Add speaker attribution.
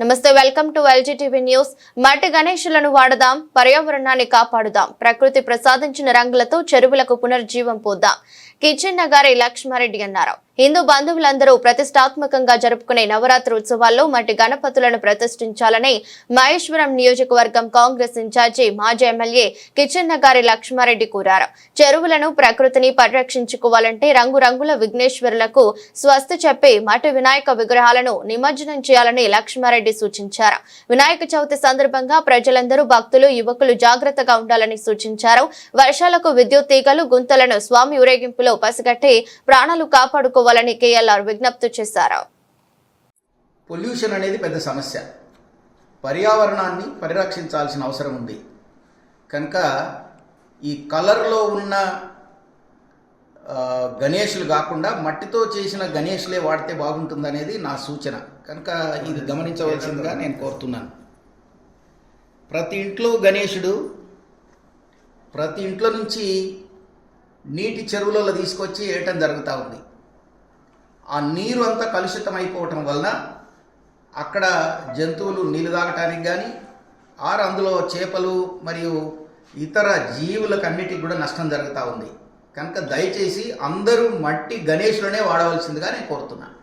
Speaker 1: నమస్తే welcome to LG TV news. మట్టి గణేషులను వాడదాం పర్యావరణాన్ని కాపాడుదాం. ప్రకృతి ప్రసాదించిన రంగులతో చెరువులకు పునర్జీవం పోద్దాం. కిచెన్ నగారి లక్ష్మారెడ్డి అన్నారు. హిందూ బంధువులందరూ ప్రతిష్టాత్మకంగా జరుపుకునే నవరాత్రి ఉత్సవాల్లో మట్టి గణపతులను ప్రతిష్ఠించాలని మహేశ్వరం నియోజకవర్గం కాంగ్రెస్ ఇన్ఛార్జి మాజీ ఎమ్మెల్యే కిచెన్న గారి లక్ష్మారెడ్డి కోరారు. చెరువులను ప్రకృతిని పరిరక్షించుకోవాలంటే రంగురంగుల విఘ్నేశ్వరులకు స్వస్తి చెప్పి మట్టి వినాయక విగ్రహాలను నిమజ్జనం చేయాలని లక్ష్మారెడ్డి సూచించారు. వినాయక చవితి సందర్భంగా ప్రజలందరూ భక్తులు యువకులు జాగ్రత్తగా ఉండాలని సూచించారు. వర్షాలకు విద్యుత్ తీగలు గుంతలను స్వామి ఊరేగింపులో పసిగట్టి ప్రాణాలు తీసుకోవాలని కేఎల్ఆర్ విజ్ఞప్తి చేశారు.
Speaker 2: పొల్యూషన్ అనేది పెద్ద సమస్య. పర్యావరణాన్ని పరిరక్షించాల్సిన అవసరం ఉంది. కనుక ఈ కలర్లో ఉన్న గణేషులు కాకుండా మట్టితో చేసిన గణేషులే వాడితే బాగుంటుందనేది నా సూచన. కనుక ఇది గమనించవలసిందిగా నేను కోరుతున్నాను. ప్రతి ఇంట్లో గణేషుడు ప్రతి ఇంట్లో నుంచి నీటి చెరువులలో తీసుకొచ్చి వేయటం జరుగుతూ ఉంది. ఆ నీరు అంతా కలుషితం అయిపోవటం వలన అక్కడ జంతువులు నీళ్ళు తాగటానికి కానీ ఆరు అందులో చేపలు మరియు ఇతర జీవులకు అన్నిటికి కూడా నష్టం జరుగుతూ ఉంది. కనుక దయచేసి అందరూ మట్టి గణేషులనే వాడవలసిందిగా నేను కోరుతున్నాను